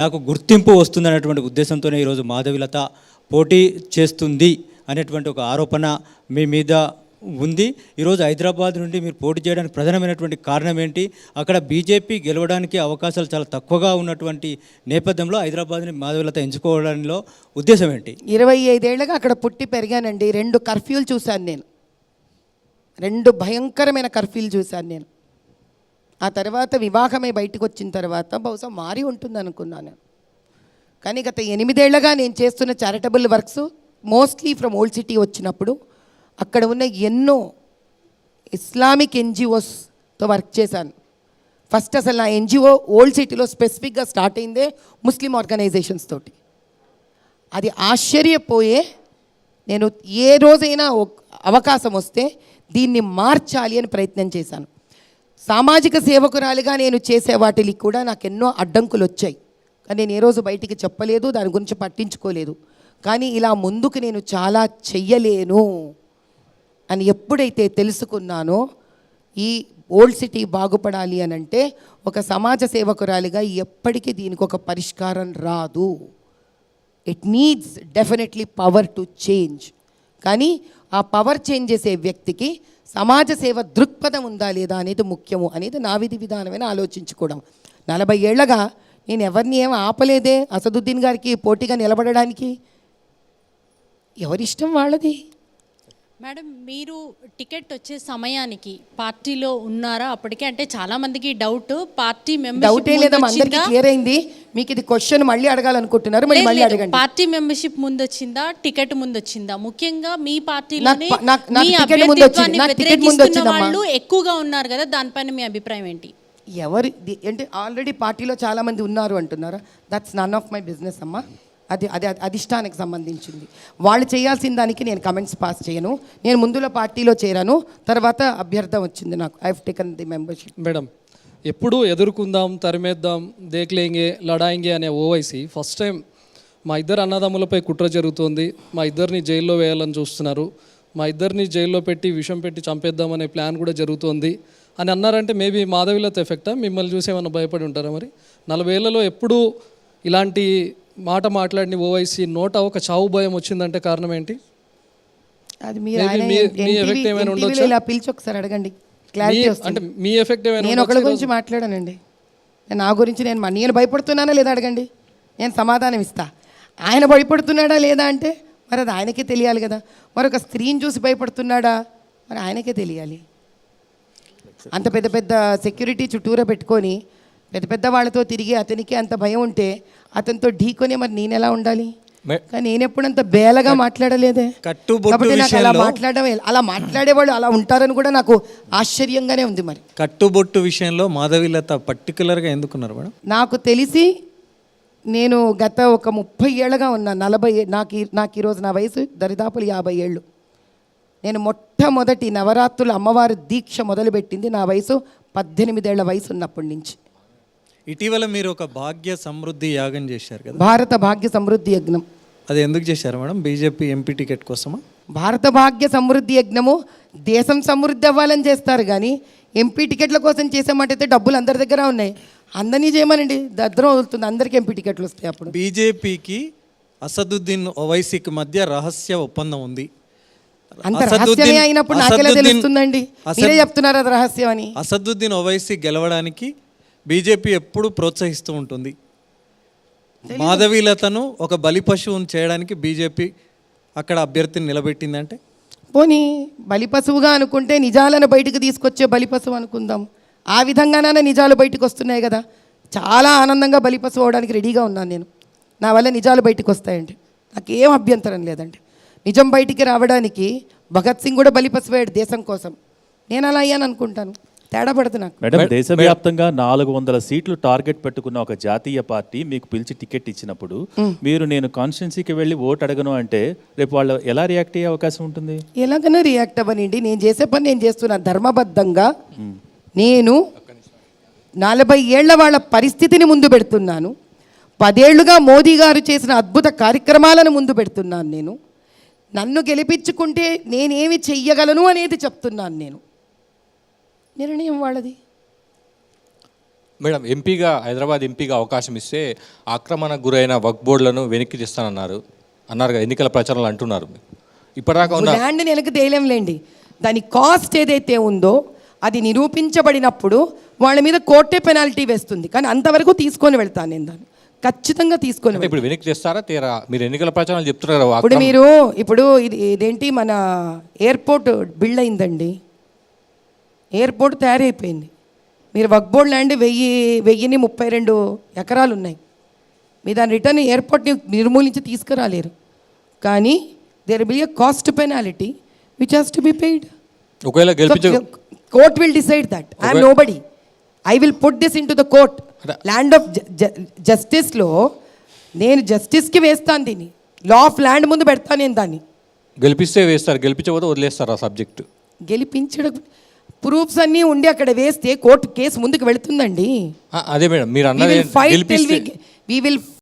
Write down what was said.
నాకు గుర్తింపు వస్తుందనేటువంటి ఉద్దేశంతోనే ఈరోజు మాధవిలత పోటీ చేస్తుంది అనేటువంటి ఒక ఆరోపణ మీ మీద ఉంది. ఈరోజు హైదరాబాద్ నుండి మీరు పోటీ చేయడానికి ప్రధానమైనటువంటి కారణం ఏంటి? అక్కడ బీజేపీ గెలవడానికి అవకాశాలు చాలా తక్కువగా ఉన్నటువంటి నేపథ్యంలో హైదరాబాద్ని మాధవిలత ఎంచుకోవడంలో ఉద్దేశం ఏంటి? ఇరవై ఐదేళ్ళుగా అక్కడ పుట్టి పెరిగానండి. రెండు కర్ఫ్యూలు చూశాను నేను. రెండు భయంకరమైన కర్ఫ్యూలు చూశాను నేను. ఆ తర్వాత వివాహమే బయటకు వచ్చిన తర్వాత బహుశా మారి ఉంటుంది అనుకున్నాను కానీ గత ఎనిమిదేళ్ళగా నేను చేస్తున్న charitable works mostly from old city వచ్చినప్పుడు అక్కడ ఉన్న ఎన్నో ఇస్లామిక్ ఎన్జిఓస్తో వర్క్ చేశాను. ఫస్ట్ అసలు నా ఎన్జిఓ ఓల్డ్ సిటీలో స్పెసిఫిక్గా స్టార్ట్ అయిందే ముస్లిం ఆర్గనైజేషన్స్ తోటి. అది ఆశ్చర్యపోయే నేను ఏ రోజైనా అవకాశం వస్తే దీన్ని మార్చాలి అని ప్రయత్నం చేశాను. సామాజిక సేవకురాలిగా నేను చేసే వాటికి కూడా నాకు ఎన్నో అడ్డంకులు వచ్చాయి. కానీ నేను ఏ రోజు బయటికి చెప్పలేదు దాని గురించి పట్టించుకోలేదు. కానీ ఇలా ముందుకు నేను చాలా చెయ్యలేను అని ఎప్పుడైతే తెలుసుకున్నానో ఈ ఓల్డ్ సిటీ బాగుపడాలి అని అంటే ఒక సమాజ సేవకురాలిగా ఎప్పటికీ దీనికి ఒక పరిష్కారం రాదు. It needs definitely power to change కానీ ఆ పవర్ చేంజ్ చేసే వ్యక్తికి సమాజ సేవ దృక్పథం ఉందా లేదా అనేది ముఖ్యము అనేది నా విధి విధానమైన ఆలోచించుకోవడం. నలభై ఏళ్ళగా నేను ఎవరిని ఏం ఆపలేదే? అసదుద్దీన్ గారికి పోటీగా నిలబడడానికి ఎవరిష్టం వాళ్ళది? మేడం మీరు టికెట్ వచ్చే సమయానికి పార్టీలో ఉన్నారా? అప్పటికే అంటే చాలా మందికి డౌట్. పార్టీ డౌటే లేదమ్మా అందరికీ మెంబర్షిప్ క్లియర్ అయింది? మీకు ఇది క్వశ్చన్ మళ్ళీ అడగాలనుకుంటున్నారు. మళ్ళీ అడగండి. పార్టీ మెంబర్షిప్ ముందు వచ్చిందా? టికెట్ ముందు వచ్చిందా? ముఖ్యంగా మీ పార్టీలోనే నాకు- నాకు- నాకు మీ టికెట్ ముందు వచ్చింది. అభ్యర్థిత్వాన్ని నాకు టికెట్ ముందు వ్యతిరేకిస్తున్న వచ్చిందమ్మా. వాళ్ళు ఎక్కువగా ఉన్నారు కదా దానిపైన మీ అభిప్రాయం ఏంటి? ఎవరి ది- అంటే ఆల్రెడీ పార్టీలో చాలా మంది ఉన్నారు అంటున్నారా? That's none of my business అమ్మా. అది అది అది అధిష్టానికి సంబంధించింది. వాళ్ళు చేయాల్సిన దానికి నేను కమెంట్స్ పాస్ చేయను. నేను ముందులో పార్టీలో చేరాను. తర్వాత అభ్యర్థం వచ్చింది నాకు. I have taken the membership madam ఎప్పుడు ఎదుర్కొందాం తరిమేద్దాం దేక్లేంగే లడాయింగే అనే ఓవైసీ ఫస్ట్ టైం మా ఇద్దరు అన్నదమ్ములపై కుట్ర జరుగుతోంది. మా ఇద్దరిని జైల్లో వేయాలని చూస్తున్నారు. మా ఇద్దరిని జైల్లో పెట్టి విషం పెట్టి చంపేద్దామనే ప్లాన్ కూడా జరుగుతోంది. అని అన్నారంటే మేబీ మాధవిలత ఎఫెక్టా? మిమ్మల్ని చూసి ఏమైనా భయపడి ఉంటారా మరి? నలభై ఏళ్ళలో ఎప్పుడూ ఇలాంటి మాట మాట్లాడిన ఓవైసీ నోట ఒక చావు భయం వచ్చిందంటే కారణం ఏంటి? అది మీరు Maybe ఆయన మీ- effect ఏమైనా ఉండొచ్చా? ఇలా పిలిచి ఒకసారి అడగండి. క్లారిటీ మీ- వస్తుంది. అంటే మీ ఎఫెక్ట్ ఏమైనా నేను ఒకళ్ళ గురించి మాట్లాడానండి. నేను నా గురించి నేను మా- నేను భయపడుతున్నానా లేదా అడగండి. నేను సమాధానం ఇస్తా. ఆయన భయపడుతున్నాడా లేదా అంటే మరి అది ఆయనకే తెలియాలి కదా. మరి ఒక స్త్రీని చూసి భయపడుతున్నాడా? మరి ఆయనకే తెలియాలి. అంత పెద్ద పెద్ద సెక్యూరిటీ చుట్టూరా పెట్టుకొని పెద్ద పెద్ద వాళ్ళతో తిరిగి అతనికి అంత భయం ఉంటే అతనితో ఢీకొని మరి నేను ఎలా ఉండాలి కానీ నేను ఎప్పుడు అంత బేలగా మాట్లాడలేదే కాబట్టి నాకు అలా మాట్లాడడం అలా మాట్లాడేవాళ్ళు అలా ఉంటారని కూడా నాకు ఆశ్చర్యంగానే ఉంది మరి. కట్టుబొట్టు విషయంలో మాధవిలత పర్టికులర్గా ఎందుకున్నారు మేడం? నాకు తెలిసి నేను గత ఒక ముప్పై ఏళ్ళగా ఉన్నా నలభై నాకు ఈ- నాకు ఈరోజు నా వయసు దరిదాపులు యాభై ఏళ్ళు. నేను మొట్టమొదటి నవరాత్రుల అమ్మవారి దీక్ష మొదలుపెట్టింది నా వయసు పద్దెనిమిదేళ్ళ వయసు ఉన్నప్పటి నుంచి. ఇటీవల మీరు ఒక భాగ్య సమృద్ధి యాగం చేశారు కదా. భారత భాగ్య సమృద్ధి యజ్ఞం. అది ఎందుకు చేశారు మేడం? బీజేపీ ఎంపీ టికెట్ కోసమా? భారత భాగ్య సమృద్ధి యజ్ఞము దేశం సమృద్ధి అవ్వాలని చేస్తారు కానీ ఎంపీ టికెట్ల కోసం చేసామంటే డబ్బులు అందరి దగ్గర ఉన్నాయి. అందరినీ చేయమనండి. దద్రం వదులుతుంది. అందరికీ ఎంపీ టికెట్లు వస్తాయి అప్పుడు. బీజేపీకి అసదుద్దీన్ ఓవైసీకి మధ్య రహస్య ఒప్పందం ఉంది. అంత రహస్యమే అయినప్పుడు నాకెలా తెలుస్తుందండి? మీరే చెప్తున్నారు అది రహస్యం అని. అసదుద్దీన్ ఓవైసీ గెలవడానికి బీజేపీ ఎప్పుడు ప్రోత్సహిస్తూ ఉంటుంది. మాధవీలతను ఒక బలి పశువును చేయడానికి బీజేపీ అక్కడ అభ్యర్థిని నిలబెట్టిందంటే? పోనీ బలి పశువుగా అనుకుంటే నిజాలను బయటకు తీసుకొచ్చే బలి పశువు అనుకుందాం. ఆ విధంగానే నిజాలు బయటకు వస్తున్నాయి కదా. చాలా ఆనందంగా బలి పశువు అవడానికి రెడీగా ఉన్నాను నేను. నా వల్ల నిజాలు బయటకు వస్తాయండి నాకేం అభ్యంతరం లేదండి నిజం బయటికి రావడానికి భగత్ సింగ్ కూడా బలి పశువయ్యాడు దేశం కోసం. నేను అలా అయ్యాను అనుకుంటాను. తేడా పడుతు నాకు. మేడం దేశవ్యాప్తంగా నాలుగు వందల సీట్లు టార్గెట్ పెట్టుకున్న ఒక జాతీయ పార్టీ మీకు పిలిచి టికెట్ ఇచ్చినప్పుడు మీరు నేను కాన్స్టిట్యున్సీకి వెళ్ళి ఓట్ అడగను అంటే రేపు వాళ్ళు ఎలా రియాక్ట్ అయ్యే అవకాశం ఉంటుంది? ఎలాగైనా రియాక్ట్ అవ్వనండి నేను చేసే పని నేను చేస్తున్నాను ధర్మబద్ధంగా. నేను నలభై ఏళ్ళ వాళ్ళ పరిస్థితిని ముందు పెడుతున్నాను. పదేళ్ళుగా మోదీ గారు చేసిన అద్భుత కార్యక్రమాలను ముందు పెడుతున్నాను నేను. నన్ను గెలిపించుకుంటే నేనేమి చెయ్యగలను అనేది చెప్తున్నాను నేను. నిర్ణయం వాళ్ళది. మేడం ఎంపీగా హైదరాబాద్ ఎంపీగా అవకాశం ఇస్తే ఆక్రమణకు గురైన వక్ బోర్డులను వెనక్కి తీస్తానన్నారు. అన్నారు కదా, ఎన్నికల ప్రచారాలు అంటున్నారు. ఇప్పటిదాకా ఉన్న ల్యాండ్ని వెనక్కి తేలేంలేండి. దాని కాస్ట్ ఏదైతే ఉందో అది నిరూపించబడినప్పుడు వాళ్ళ మీద కోర్టే పెనాల్టీ వేస్తుంది. కానీ అంతవరకు తీసుకొని వెళ్తాను నేను దాన్ని. ఖచ్చితంగా తీసుకొని ఇప్పుడు వెనక్కి తెస్తారా తీరా మీరు ఎన్నికల ప్రచారాలు చెప్తున్నారు ఇప్పుడు మీరు ఇప్పుడు ఇది ఇదేంటి మన ఎయిర్పోర్ట్ బిల్డ్ అయిందండి. ఎయిర్పోర్ట్ తయారైపోయింది. మీరు వక్బోర్డ్ ల్యాండ్ వెయ్యి వెయ్యిని ముప్పై రెండు ఎకరాలు ఉన్నాయి మీ దాని రిటర్న్ ఎయిర్పోర్ట్ని నిర్మూలించి తీసుకురాలేరు. కానీ there be a cost penalty which has to be paid ఒకవేళ court will decide that I'm nobody I will put this in to the court land of జస్టిస్లో నేను జస్టిస్కి వేస్తాను దీన్ని. లా ఆఫ్ ల్యాండ్ ముందు పెడతాను నేను దాన్ని. గెలిపిస్తే వేస్తారు. గెలిపించకపోతే వదిలేస్తారు ఆ సబ్జెక్టు గెలిపించడం ప్రూఫ్స్ అన్నీ ఉండి అక్కడ వేస్తే కోర్టు కేసు ముందుకు వెళుతుందండి. అదే మేడం మీరు అన్నది వి విల్